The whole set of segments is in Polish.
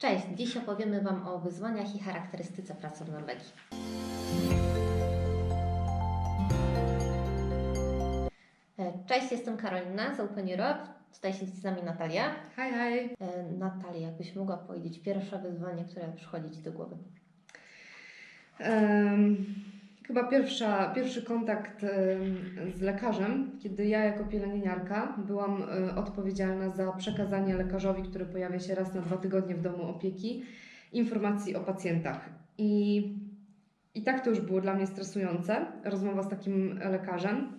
Cześć, dziś opowiemy Wam o wyzwaniach i charakterystyce pracy w Norwegii. E, Cześć, jestem Karolina z Open Europe. Tutaj siedzi z nami Natalia. Hej, hej. E, Natalia, jakbyś mogła powiedzieć pierwsze wyzwanie, które przychodzi Ci do głowy? Em, chyba pierwsza, pierwszy kontakt z lekarzem, kiedy ja jako pielęgniarka byłam e, odpowiedzialna za przekazanie lekarzowi, który pojawia się raz na dwa tygodnie w domu opieki, informacji o pacjentach. I, I tak to już było dla mnie stresujące, rozmowa z takim lekarzem,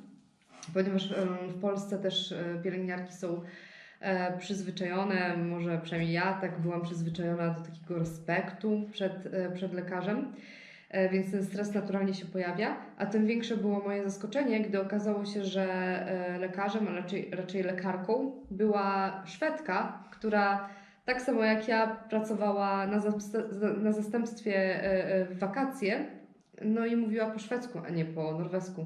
ponieważ w Polsce też e, pielęgniarki są e, przyzwyczajone, może przynajmniej ja tak byłam przyzwyczajona do takiego respektu przed, przed lekarzem, więc ten stres naturalnie się pojawia, a tym większe było moje zaskoczenie, gdy okazało się, że e, lekarzem, a raczej, raczej lekarką była Szwedka, która tak samo jak ja pracowała na, na zastępstwie e, e, w wakacje, no i mówiła po szwedzku, a nie po norwesku.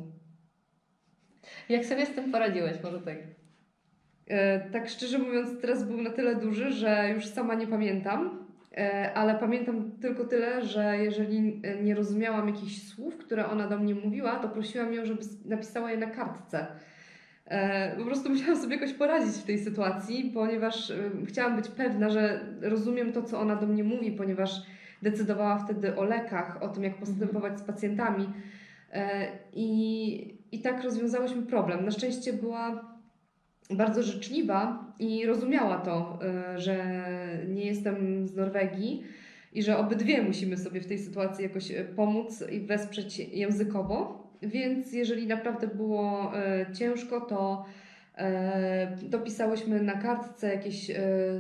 Jak sobie z tym poradziłeś? Może tak. E, Tak szczerze mówiąc, stres był na tyle duży, że już sama nie pamiętam, e, ale pamiętam tylko tyle, że jeżeli e, nie rozumiałam jakichś słów, które ona do mnie mówiła, to prosiłam ją, żeby napisała je na kartce. E, Po prostu musiałam sobie jakoś poradzić w tej sytuacji, ponieważ e, chciałam być pewna, że rozumiem to, co ona do mnie mówi, ponieważ decydowała wtedy o lekach, o tym, jak postępować z pacjentami. E, I, I tak rozwiązałyśmy problem. Na szczęście była bardzo życzliwa i rozumiała to, y, że nie jestem z Norwegii i że obydwie musimy sobie w tej sytuacji jakoś y, pomóc i wesprzeć językowo. Więc jeżeli naprawdę było y, ciężko, to dopisałyśmy na kartce jakieś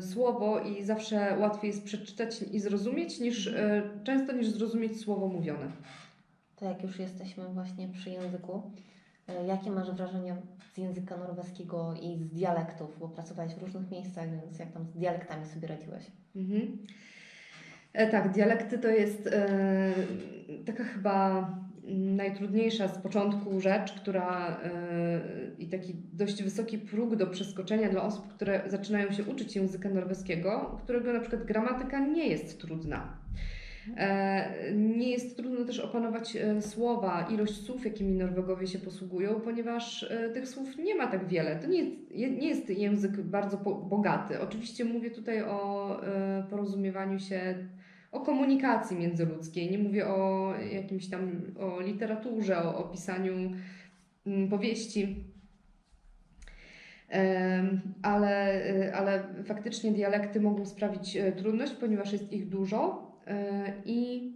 słowo i zawsze łatwiej jest przeczytać i zrozumieć niż często niż zrozumieć słowo mówione. To jak już jesteśmy właśnie przy języku, jakie masz wrażenia z języka norweskiego i z dialektów? Bo pracowałeś w różnych miejscach, więc jak tam z dialektami sobie radziłeś? Mhm. E, tak, dialekty to jest e, taka chyba najtrudniejsza z początku rzecz, która e, i taki dość wysoki próg do przeskoczenia dla osób, które zaczynają się uczyć języka norweskiego, którego na przykład gramatyka nie jest trudna. E, Nie jest trudno też opanować e, słowa, ilość słów, jakimi Norwegowie się posługują, ponieważ e, tych słów nie ma tak wiele. To nie jest, je- nie jest język bardzo bogaty. Oczywiście mówię tutaj o porozumiewaniu się, o komunikacji międzyludzkiej. Nie mówię o jakimś tam, o literaturze, o, o pisaniu mm, powieści. Ale, ale faktycznie dialekty mogą sprawić trudność, ponieważ jest ich dużo i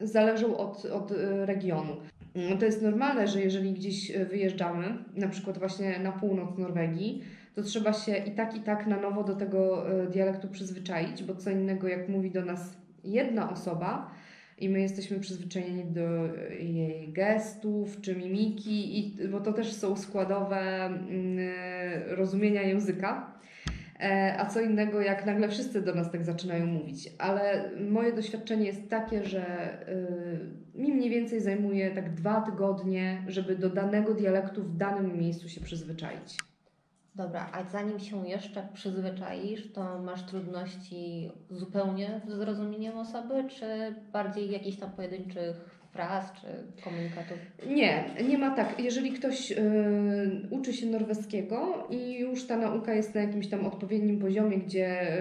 zależą od, od e, regionu. Mm, To jest normalne, że jeżeli gdzieś e, wyjeżdżamy, na przykład właśnie na północ Norwegii, to trzeba się i tak, i tak na nowo do tego dialektu przyzwyczaić, bo co innego jak mówi do nas jedna osoba i my jesteśmy przyzwyczajeni do jej gestów czy mimiki, i, bo to też są składowe mm, rozumienia języka. E, A co innego, jak nagle wszyscy do nas tak zaczynają mówić. Ale moje doświadczenie jest takie, że y, mi mniej więcej zajmuje tak dwa tygodnie, żeby do danego dialektu w danym miejscu się przyzwyczaić. Dobra, a zanim się jeszcze przyzwyczaisz, to masz trudności zupełnie z zrozumieniem osoby, czy bardziej jakichś tam pojedynczych fraz czy komunikatów? Nie, nie ma tak. Jeżeli ktoś y, uczy się norweskiego i już ta nauka jest na jakimś tam odpowiednim poziomie, gdzie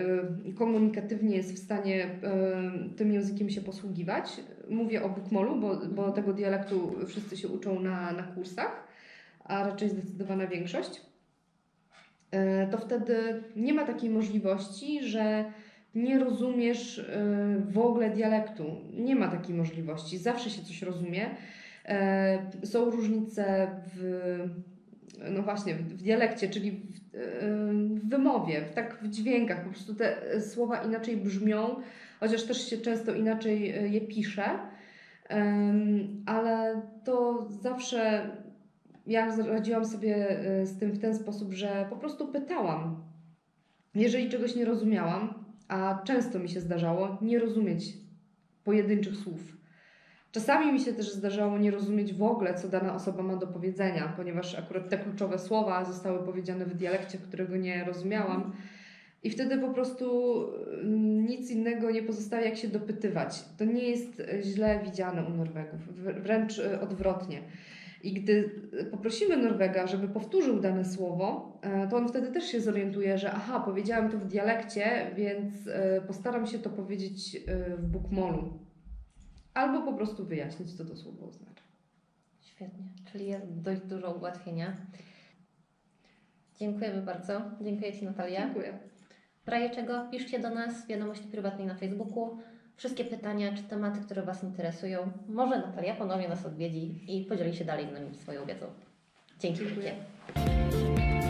y, komunikatywnie jest w stanie y, tym językiem się posługiwać, mówię o bukmolu, bo, bo tego dialektu wszyscy się uczą na, na kursach, a raczej zdecydowana większość, to wtedy nie ma takiej możliwości, że nie rozumiesz y, w ogóle dialektu. Nie ma takiej możliwości. Zawsze się coś rozumie. E, Są różnice w, no właśnie, w dialekcie, czyli w, y, w wymowie, w, tak w dźwiękach. Po prostu te słowa inaczej brzmią, chociaż też się często inaczej y, je pisze. Ale to zawsze ja radziłam sobie z tym w ten sposób, że po prostu pytałam. Jeżeli czegoś nie rozumiałam, a często mi się zdarzało nie rozumieć pojedynczych słów. Czasami mi się też zdarzało nie rozumieć w ogóle, co dana osoba ma do powiedzenia, ponieważ akurat te kluczowe słowa zostały powiedziane w dialekcie, którego nie rozumiałam. I wtedy po prostu mm, nic innego nie pozostaje, jak się dopytywać. To nie jest e, źle widziane u Norwegów, wr- wręcz e, odwrotnie. I gdy e, poprosimy Norwega, żeby powtórzył dane słowo, e, to on wtedy też się zorientuje, że aha, powiedziałem to w dialekcie, więc e, postaram się to powiedzieć w bukmolu. Albo po prostu wyjaśnić, co to słowo oznacza. Świetnie, czyli jest dość dużo ułatwienia. Dziękujemy bardzo. Dziękuję Ci Natalia. Dziękuję. W razie czego piszcie do nas w wiadomości prywatnej na Facebooku. Wszystkie pytania czy tematy, które Was interesują. Może Natalia ponownie nas odwiedzi i podzieli się dalej z nami swoją wiedzą. Dzięki Dziękuję. wielkie.